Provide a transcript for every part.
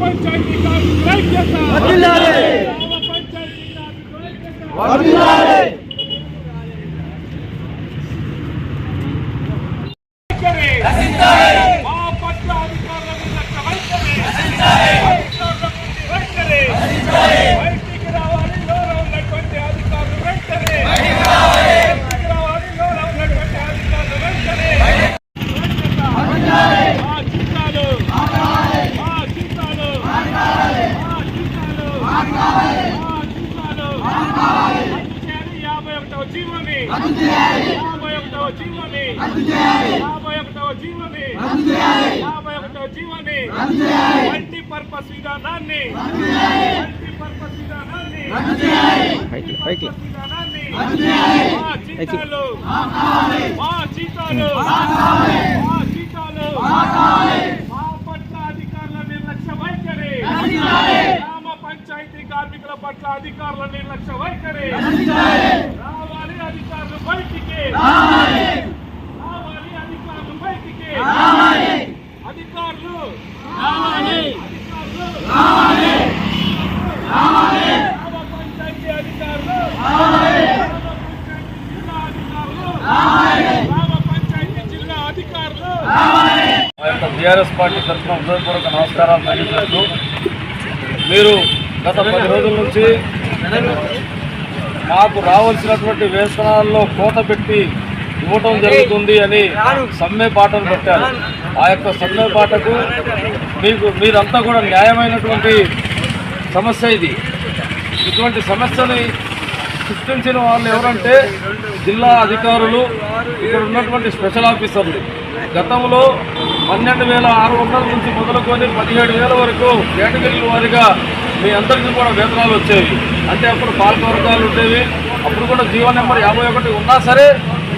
పంచాయతీ కార్మికుల ఐక్యత గ్రామ పంచాయతీ కార్మికుల ఐక్యత వైఖరి. మా పట్ల అధికారుల నిర్లక్ష్య వైఖరి. అధికారుల వైఖరి. బయటికి రావాలి లోలో ఉన్నటువంటి అధికారులు వెంటనే బయటికి రావాలి లోలో ఉన్నటువంటి అధికారులు వెంటనే మా జీతాలు మా జీతాలు మా జీతాలు మా జీతాలు రద్దు చేయాలి యాభై ఒకటవ జీవోని యాభై ఒకటవ జీవోని యాభై ఒకటవ జీవోని యాభై ఒకటవ జీవోని మల్టీ పర్పస్ విధానాన్ని. మల్టీ పర్పస్ విధానాన్ని. మా జీతాలు. మా జీతాలు. మా జీతాలు. మా పట్ల అధికారుల నిర్లక్ష్య వైఖరి. కార్మికుల పట్ల అధికారుల నిర్లక్ష్య వైఖరి. రావాలి అధికారులు బయటికి. రావాలి. అధికారులు బయటికి. అధికారులు. అధికారులు. గ్రామ పంచాయతీ అధికారులు. పంచాయతీ జిల్లా అధికారులు. గ్రామ పంచాయతీ జిల్లా అధికారులు. మా యొక్క బీఆర్ఎస్ పార్టీ తరఫున హృదయపూర్వక నమస్కారాలు తెలియజేస్తూ మీరు గత పది రోజుల నుంచి మాకు రావాల్సినటువంటి వేతనాల్లో కోత పెట్టి ఇవ్వటం జరుగుతుంది అని సమ్మె పాటలు పెట్టారు. ఆ యొక్క సమ్మె పాటకు మీకు మీరంతా కూడా న్యాయమైనటువంటి సమస్య ఇది. ఇటువంటి సమస్యని సృష్టించిన వాళ్ళు ఎవరంటే జిల్లా అధికారులు ఇక్కడ ఉన్నటువంటి స్పెషల్ ఆఫీసర్లు. గతంలో పన్నెండు వేల ఆరు వందల నుంచి మొదలుకొని పదిహేడు వేల వరకు కేటగిరీల వారిగా మీ అందరికీ కూడా వేతనాలు వచ్చేవి. అంటే అప్పుడు పాలక వర్గాలు ఉండేవి. అప్పుడు కూడా జీవో నెంబర్ యాభై ఒకటి ఉన్నా సరే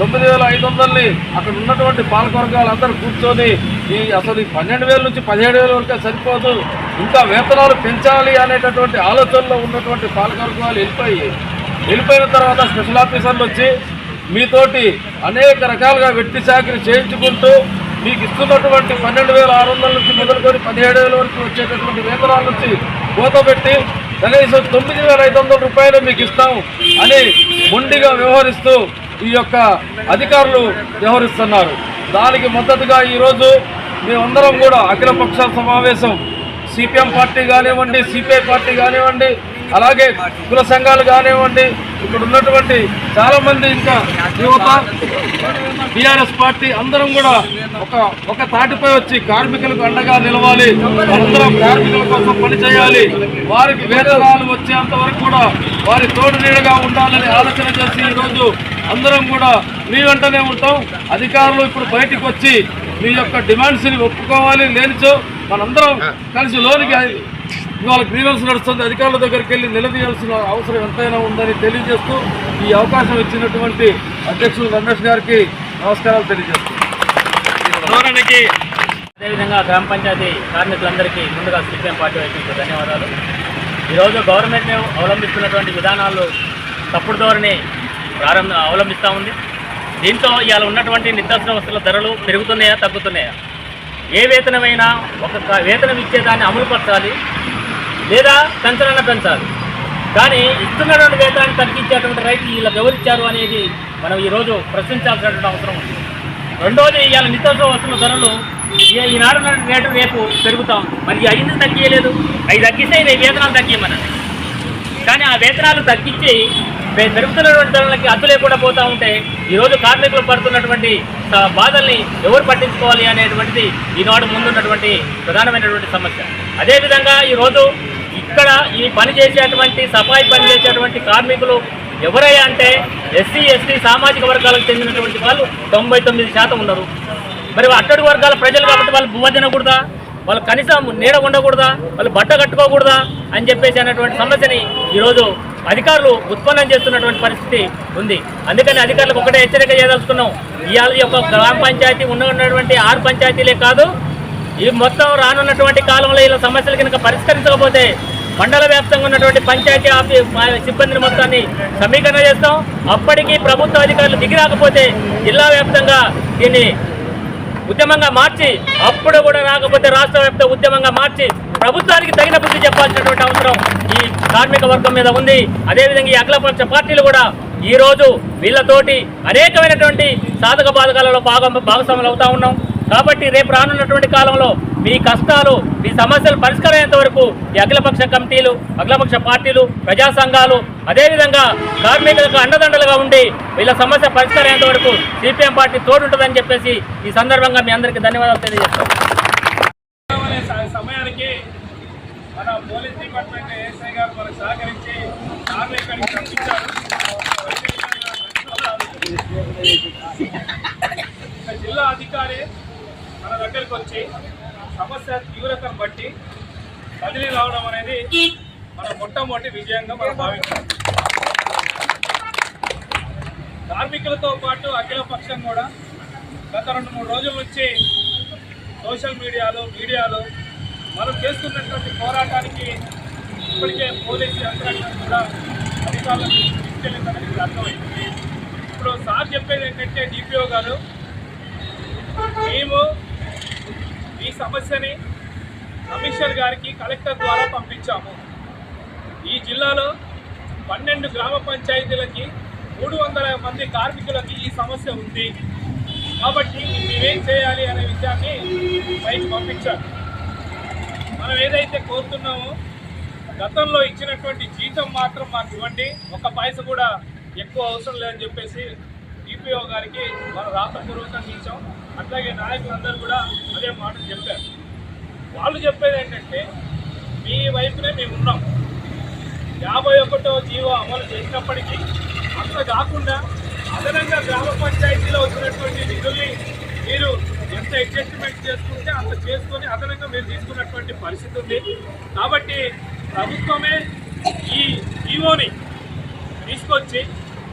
తొమ్మిది వేల ఐదు వందలని అక్కడ ఉన్నటువంటి పాలక వర్గాలు అందరూ కూర్చొని ఈ అసలు ఈ పన్నెండు వేల నుంచి పదిహేడు వేల వరకే సరిపోదు. ఇంకా వేతనాలు పెంచాలి అనేటటువంటి ఆలోచనలో ఉన్నటువంటి పాలక వర్గాలు వెళ్ళిపోయి వెళ్ళిపోయిన తర్వాత స్పెషల్ ఆఫీసర్లు వచ్చి మీతోటి అనేక రకాలుగా వెట్టి చాకరీ చేయించుకుంటూ మీకు ఇస్తున్నటువంటి పన్నెండు వేల ఆరు వందల నుంచి మొదలుకొని పదిహేడు వేల వరకు వచ్చేటటువంటి వేతనాల నుంచి కోత పెట్టి కనీసం తొమ్మిది వేల ఐదు వందల రూపాయలు మీకు ఇస్తాం అని మొండిగా వ్యవహరిస్తూ ఈ యొక్క అధికారులు వ్యవహరిస్తున్నారు. దానికి మద్దతుగా ఈరోజు మేమందరం కూడా అఖిలపక్ష సమావేశం. సిపిఎం పార్టీ కానివ్వండి సిపిఐ పార్టీ కానివ్వండి అలాగే కుల సంఘాలు కానివ్వండి ఇక్కడ ఉన్నటువంటి చాలా మంది ఇంకా యువత టిఆర్ఎస్ పార్టీ అందరం కూడా ఒక ఒక తాటిపై వచ్చి కార్మికులకు అండగా నిలవాలి. అందరం కార్మికుల కోసం పనిచేయాలి వారికి వేతనాలు వచ్చేంత వరకు కూడా వారి తోడు నీడగా ఉండాలని ఆలోచన చేసి ఈరోజు అందరం కూడా మీ వెంటనే ఉంటాం. అధికారులు ఇప్పుడు బయటికి వచ్చి మీ యొక్క డిమాండ్స్ని ఒప్పుకోవాలి లేనిచో మనందరం కలిసి లోనికి ఇవాళ గ్రీవెన్స్ నడుస్తుంది అధికారుల దగ్గరికి వెళ్ళి నిలదీయాల్సిన అవసరం ఎంతైనా ఉందని తెలియజేస్తూ ఈ అవకాశం ఇచ్చినటువంటి అధ్యక్షులు రమేష్ గారికి నమస్కారాలు తెలియజేస్తున్నాను అదేవిధంగా గ్రామ పంచాయతీ కార్మికులందరికీ ముందుగా సిపిఎం పార్టీ వైపు ధన్యవాదాలు. ఈరోజు గవర్నమెంట్ అవలంబిస్తున్నటువంటి విధానాలు తప్పుడు ధోరణి ప్రారంభ అవలంబిస్తూ ఉంది. దీంతో ఇవాళ ఉన్నటువంటి నిత్యావసర వస్తువుల ధరలు పెరుగుతున్నాయా తగ్గుతున్నాయా? ఏ వేతనమైనా ఒక వేతనం ఇచ్చేదాన్ని అమలుపరచాలి లేదా పెంచాలన్నా పెంచాలి. కానీ ఇస్తున్నటువంటి వేతనాన్ని తగ్గించేటువంటి రైతు వీళ్ళకి ఎవరిచ్చారు అనేది మనం ఈరోజు ప్రశ్నించాల్సినటువంటి అవసరం ఉంది. రెండోది ఇవాళ నిత్యవసర వస్తున్న ధరలు ఈ- ఈనాడు రేటు రేపు పెరుగుతాం మరి ఐదు తగ్గియలేదు. అవి తగ్గిస్తే వేతనాలు తగ్గియమనండి కానీ ఆ వేతనాలు తగ్గించి పెరుగుతున్నటువంటి ధరలకి అద్దు లేకుండా పోతూ ఉంటే ఈరోజు కార్మికులు పడుతున్నటువంటి బాధల్ని ఎవరు పట్టించుకోవాలి అనేటువంటిది ఈనాడు ముందున్నటువంటి ప్రధానమైనటువంటి సమస్య. అదేవిధంగా ఈరోజు ఇక్కడ ఈ పని చేసేటువంటి సఫాయి పని చేసేటువంటి కార్మికులు ఎవరయ్యా అంటే ఎస్సీ ఎస్టీ సామాజిక వర్గాలకు చెందినటువంటి వాళ్ళు తొంభై తొమ్మిది శాతం ఉన్నారు. మరి అట్టడి వర్గాల ప్రజలు కాబట్టి వాళ్ళు బువ్వ తినకూడదా? వాళ్ళు కనీసం నీడ ఉండకూడదా వాళ్ళు బట్ట కట్టుకోకూడదా? అని చెప్పేసి అనేటువంటి సమస్యని ఈరోజు అధికారులు ఉత్పన్నం చేస్తున్నటువంటి పరిస్థితి ఉంది. అందుకని అధికారులకు ఒకటే హెచ్చరిక చేయదలుచుకున్నాం. ఇవాళ యొక్క గ్రామ పంచాయతీ ఉన్నటువంటి ఆరు పంచాయతీలే కాదు ఈ మొత్తం రానున్నటువంటి కాలంలో ఇలా సమస్యలు కనుక పరిష్కరించకపోతే మండల వ్యాప్తంగా ఉన్నటువంటి పంచాయతీ ఆఫీస్ సిబ్బందిని మొత్తాన్ని సమీకరణ చేస్తాం. అప్పటికీ ప్రభుత్వ అధికారులు దిగి రాకపోతే జిల్లా వ్యాప్తంగా దీన్ని ఉద్యమంగా మార్చి అప్పుడు కూడా రాకపోతే రాష్ట్ర వ్యాప్త ఉద్యమంగా మార్చి ప్రభుత్వానికి తగిన బుద్ధి చెప్పాల్సినటువంటి అవసరం ఈ కార్మిక వర్గం మీద ఉంది. అదేవిధంగా ఈ అఖిలపక్ష పార్టీలు కూడా ఈ రోజు వీళ్ళతోటి అనేకమైనటువంటి సాధక బాధకాలలో భాగం భాగస్వాములు అవుతా ఉన్నాం. కాబట్టి రేపు రానున్నటువంటి కాలంలో మీ కష్టాలు మీ సమస్యలు పరిష్కారమయ్యేంత వరకు ఈ అఖిలపక్ష కమిటీలు అఖిలపక్ష పార్టీలు ప్రజా సంఘాలు అదేవిధంగా కార్మికులకు అండదండలుగా ఉండి వీళ్ళ సమస్య పరిష్కారమయ్యేంత వరకు సిపిఎం పార్టీ తోడుంటుందని చెప్పేసి ఈ సందర్భంగా మీ అందరికీ ధన్యవాదాలు తెలియజేస్తాం అనే స- సమయానికి మన పోలీస్ డిపార్ట్మెంట్ ఏఎస్ఐ గారు మనకు సహకరించి కార్లు ఇక్కడికి పంపించారు జిల్లా అధికారి మన దగ్గరికి వచ్చి సమస్య తీవ్రతను బట్టి బదిలీ రావడం అనేది మన మొట్టమొదటి విజయంగా మనం భావించాం. కార్మికులతో పాటు అఖిల పక్షం కూడా గత రెండు మూడు రోజుల నుంచి సోషల్ మీడియాలో మీడియాలో మనం చేస్తున్నటువంటి పోరాటానికి ఇప్పటికే పోలీసు యంత్రాంగం కూడా అధికారులకు తీసుకెళ్ళిందని అర్థమైంది. ఇప్పుడు సార్ చెప్పేది ఏంటంటే డిపిఓ గారు మేము ఈ సమస్యని కమిషనర్ గారికి కలెక్టర్ ద్వారా పంపించాము. ఈ జిల్లాలో పన్నెండు గ్రామ పంచాయతీలకి మూడు వందల మంది కార్మికులకి ఈ సమస్య ఉంది. కాబట్టి మేమేం చేయాలి అనే విషయాన్ని బయట పంపించారు. మనం ఏదైతే కోరుతున్నామో గతంలో ఇచ్చినటువంటి జీతం మాత్రం మాకు ఇవ్వండి. ఒక పైస కూడా ఎక్కువ అవసరం లేదని చెప్పేసి డిపిఓ గారికి మనం రాతపూర్వకంగా ఇచ్చాం. అట్లాగే నాయకులందరూ కూడా అదే మాట చెప్పారు. వాళ్ళు చెప్పేది ఏంటంటే మీ వైపునే మేము ఉన్నాం. యాభై ఒకటో జీవో అమలు చేసినప్పటికీ అంత కాకుండా అదనంగా గ్రామ పంచాయతీలో వచ్చినటువంటి నిధుల్ని మీరు ఎంత అడ్జస్ట్మెంట్ చేసుకుంటే అంత చేసుకొని అదనంగా మీరు తీసుకున్నటువంటి పరిస్థితి ఉంది. కాబట్టి ప్రభుత్వమే ఈ ఈవోని తీసుకొచ్చి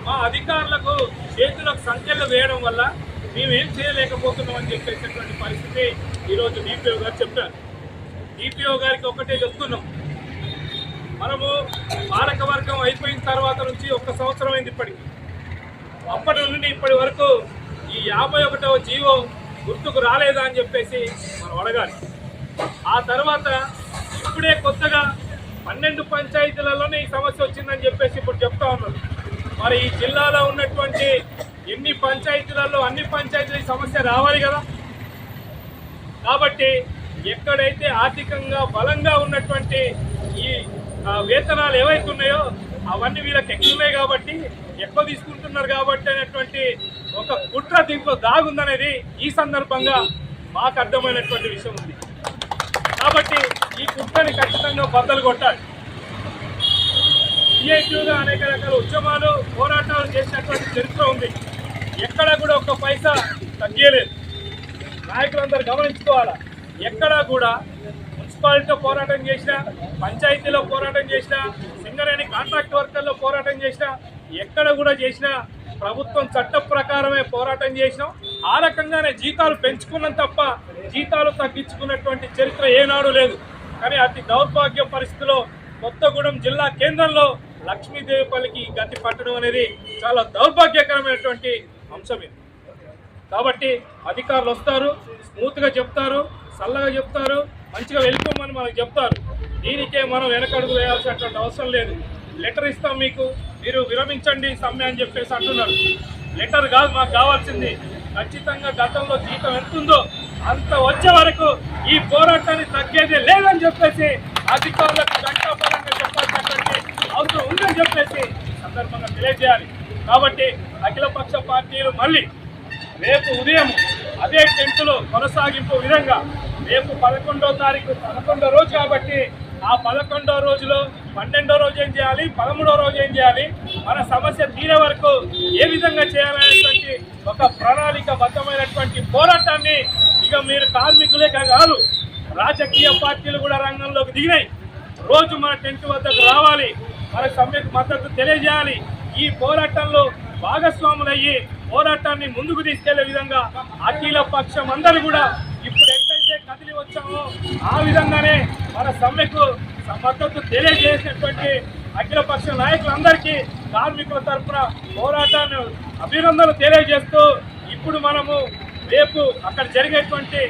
మా అధికారులకు చేతులకు సంఖ్యలు వేయడం వల్ల మేమేం చేయలేకపోతున్నాం అని చెప్పేసినటువంటి పరిస్థితి ఈరోజు డిపిఓ గారు చెప్పారు డిపిఓ గారికి ఒకటే చెప్తున్నాం. మనము పాలక వర్గం అయిపోయిన తర్వాత నుంచి ఒక సంవత్సరం అయింది ఇప్పటికి. అప్పటి నుండి ఇప్పటి వరకు ఈ యాభై ఒకటవ జీవో గుర్తుకు రాలేదా అని చెప్పేసి మనం అడగాలి. ఆ తర్వాత ఇప్పుడే కొత్తగా పన్నెండు పంచాయతీలలోనే ఈ సమస్య వచ్చిందని చెప్పేసి ఇప్పుడు చెప్తా ఉన్నారు మరి ఈ జిల్లాలో ఉన్నటువంటి ఎన్ని పంచాయతీలలో అన్ని పంచాయతీల సమస్య రావాలి కదా? కాబట్టి ఎక్కడైతే ఆర్థికంగా బలంగా ఉన్నటువంటి ఈ వేతనాలు ఏవైతే ఉన్నాయో అవన్నీ వీళ్ళకి ఎక్కువ కాబట్టి ఎక్కువ తీసుకుంటున్నారు కాబట్టి అనేటువంటి ఒక కుట్ర దీంట్లో దాగుందనేది ఈ సందర్భంగా మాకు అర్థమైనటువంటి విషయం ఉంది. కాబట్టి ఈ కుట్రని ఖచ్చితంగా బద్దలు కొట్టాలి. సిఐక్యూగా అనేక రకాల ఉద్యమాలు పోరాటాలు చేసినటువంటి చరిత్ర ఉంది. ఎక్కడ కూడా ఒక్క పైసా తగ్గలేదు. నాయకులందరూ గమనించుకోవాలా? ఎక్కడా కూడా మున్సిపాలిటీలో పోరాటం చేసినా పంచాయతీలో పోరాటం చేసినా సింగరేణి కాంట్రాక్ట్ వర్కర్లో పోరాటం చేసినా ఎక్కడ కూడా చేసినా ప్రభుత్వం చట్ట ప్రకారమే పోరాటం చేసినాం. ఆ రకంగానే జీతాలు పెంచుకున్నాం తప్ప జీతాలు తగ్గించుకున్నటువంటి చరిత్ర ఏనాడు లేదు. కానీ అతి దౌర్భాగ్య పరిస్థితిలో కొత్తగూడెం జిల్లా కేంద్రంలో లక్ష్మీదేవిపల్లికి గతి పట్టడం అనేది చాలా దౌర్భాగ్యకరమైనటువంటి అంశం ఇది. కాబట్టి అధికారులు వస్తారు స్మూత్గా చెప్తారు చల్లగా చెప్తారు మంచిగా వెళ్ళిపోమని మనకు చెప్తారు. దీనికే మనం వెనకడుగు వేయాల్సినటువంటి అవసరం లేదు. లెటర్ ఇస్తాం మీకు మీరు విరమించండి సమ్మె అని చెప్పేసి అంటున్నారు. లెటర్ కాదు మాకు కావాల్సింది ఖచ్చితంగా గతంలో జీతం ఎంతుందో అంత వచ్చే వరకు ఈ పోరాటాన్ని తగ్గేదే లేదని చెప్పేసి అధికారులకు ఘంటాపరంగా చెప్పాల్సినటువంటి అవసరం ఉందని చెప్పేసి సందర్భంగా తెలియజేయాలి. కాబట్టి అఖిలపక్ష పార్టీలు మళ్ళీ రేపు ఉదయం అదే టెంట్లో కొనసాగింపు విధంగా రేపు పదకొండో తారీఖు పదకొండో రోజు కాబట్టి ఆ పదకొండో రోజులో పన్నెండో రోజు ఏం చేయాలి? పదమూడో రోజు ఏం చేయాలి? మన సమస్య తీరే వరకు ఏ విధంగా చేయాలనేటువంటి ఒక ప్రణాళికబద్ధమైనటువంటి పోరాటాన్ని ఇక మీరు కార్మికులే కాదు రాజకీయ పార్టీలు కూడా రంగంలోకి దిగినాయి. రోజు మన టెంట్ వద్దకు రావాలి. మన సమ్మెకు మద్దతు తెలియజేయాలి. ఈ పోరాటంలో భాగస్వాములయ్యి పోరాటాన్ని ముందుకు తీసుకెళ్ళే విధంగా అఖిల పక్షం అందరూ కూడా ఇప్పుడు ఎట్లయితే కదిలి వచ్చామో ఆ విధంగానే మన సమ్మెకు మద్దతు తెలియజేసినటువంటి అఖిలపక్ష నాయకులందరికీ కార్మికుల తరఫున పోరాటాన్ని అభినందనలు తెలియజేస్తూ ఇప్పుడు మనము రేపు అక్కడ జరిగేటువంటి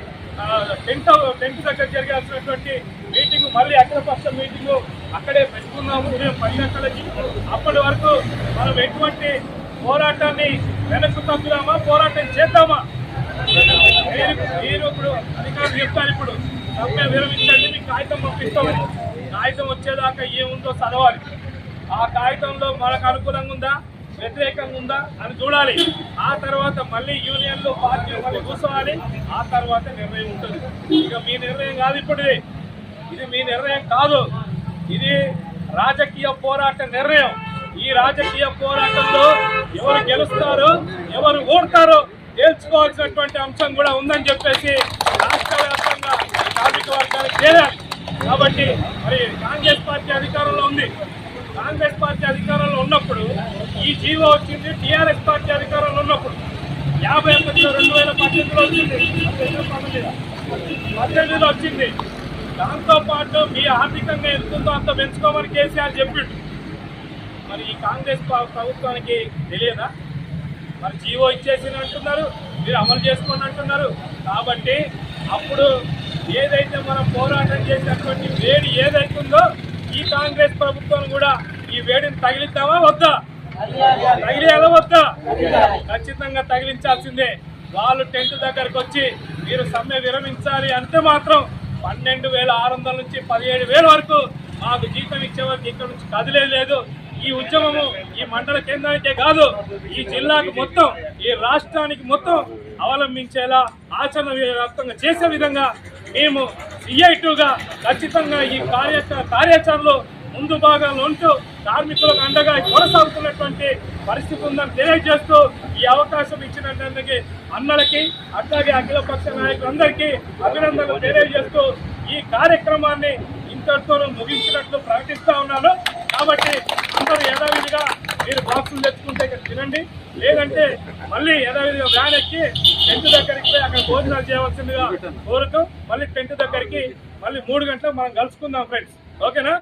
టెంట్ టెంట్ దగ్గర జరగాల్సినటువంటి మీటింగ్ మళ్ళీ అఖిలపక్ష మీటింగ్ అక్కడే పెట్టుకున్నాము. ఉదయం పది గంటలకి అప్పటి వరకు మనం ఎటువంటి పోరాటాన్ని వెనక్కు తగ్గుదామా పోరాటం చేద్దామా? మీరు మీరు ఇప్పుడు అధికారులు చెప్తారు ఇప్పుడు సమ్మె విరమించండి మీకు కాగితం పంపిస్తామని కాగితం వచ్చేదాకా ఏముందో చదవాలి. ఆ కాగితంలో మనకు అనుకూలంగా ఉందా? వ్యతిరేకంగా ఉందా? అని చూడాలి. ఆ తర్వాత మళ్ళీ యూనియన్లో పార్టీ మళ్ళీ కూర్చోవాలి? ఆ తర్వాత నిర్ణయం ఉంటుంది. ఇక మీ నిర్ణయం కాదు ఇప్పుడు ఇది. మీ నిర్ణయం కాదు. ఇది రాజకీయ పోరాట నిర్ణయం. ఈ రాజకీయ పోరాటంలో ఎవరు గెలుస్తారో ఎవరు ఓడతారో తేల్చుకోవాల్సినటువంటి అంశం కూడా ఉందని చెప్పేసి రాష్ట్ర వ్యాప్తంగా కార్మిక వర్గానికి చేయాలి కాబట్టి మరి కాంగ్రెస్ పార్టీ అధికారంలో ఉంది. కాంగ్రెస్ పార్టీ అధికారంలో ఉన్నప్పుడు ఈ జీవో వచ్చింది టీఆర్ఎస్ పార్టీ అధికారంలో ఉన్నప్పుడు. యాభై ఒకటిలో రెండు వేల పద్దెనిమిదిలో వచ్చింది. పద్దెనిమిదిలో వచ్చింది. దాంతోపాటు మీ ఆర్థికంగా ఎంత అంత పెంచుకోమని కేసీఆర్ చెప్పిండు. మరి ఈ కాంగ్రెస్ ప్రభుత్వానికి తెలియదా? మరి జీవో ఇచ్చేసి అంటున్నారు మీరు అమలు చేసుకోండి అంటున్నారు. కాబట్టి అప్పుడు ఏదైతే మనం పోరాటం చేసినటువంటి వేడి ఏదైతుందో ఈ కాంగ్రెస్ ప్రభుత్వం కూడా ఈ వేడిని తగిలిద్దామా వద్దా? తగిలియాలా వద్దా? ఖచ్చితంగా తగిలించాల్సిందే. వాళ్ళు టెంట్ దగ్గరకు వచ్చి మీరు సమ్మె విరమించాలి అంటే మాత్రం పన్నెండు వేల ఆరు వందల నుంచి పదిహేడు వేల వరకు మాకు జీతం ఇచ్చే వరకు ఇక్కడ నుంచి కదిలే లేదు. ఈ ఉద్యమము ఈ మండల కేంద్రానికే కాదు ఈ జిల్లాకు మొత్తం ఈ రాష్ట్రానికి మొత్తం అవలంబించేలా ఆచరణ వ్యాప్తంగా చేసే విధంగా మేము సిఐటుగా ఖచ్చితంగా ఈ కార్య కార్యాచరణలో ముందు భాగంలో ఉంటూ కార్మికులకు అండగా కొనసాగుతున్నటువంటి పరిస్థితి ఉందని తెలియజేస్తూ ఈ అవకాశం ఇచ్చినటువంటి అన్నలకి అట్లాగే అఖిలపక్ష నాయకులందరికీ అభినందనలు తెలియజేస్తూ ఈ కార్యక్రమాన్ని ఇంతటితో ముగించినట్లు ప్రకటిస్తా ఉన్నాను. కాబట్టి అందరూ యథావిధిగా మీరు బాక్సులు తెచ్చుకుంటే ఇక్కడ తినండి. లేదంటే మళ్ళీ యథావిధిగా వ్యాన్ ఎక్కి టెంట్ దగ్గరికి పోయి అక్కడ భోజనాలు చేయవలసిందిగా కోరుతూ మళ్ళీ టెంట్ దగ్గరికి మళ్ళీ మూడు గంటలకు మనం కలుసుకుందాం ఫ్రెండ్స్. ఓకేనా?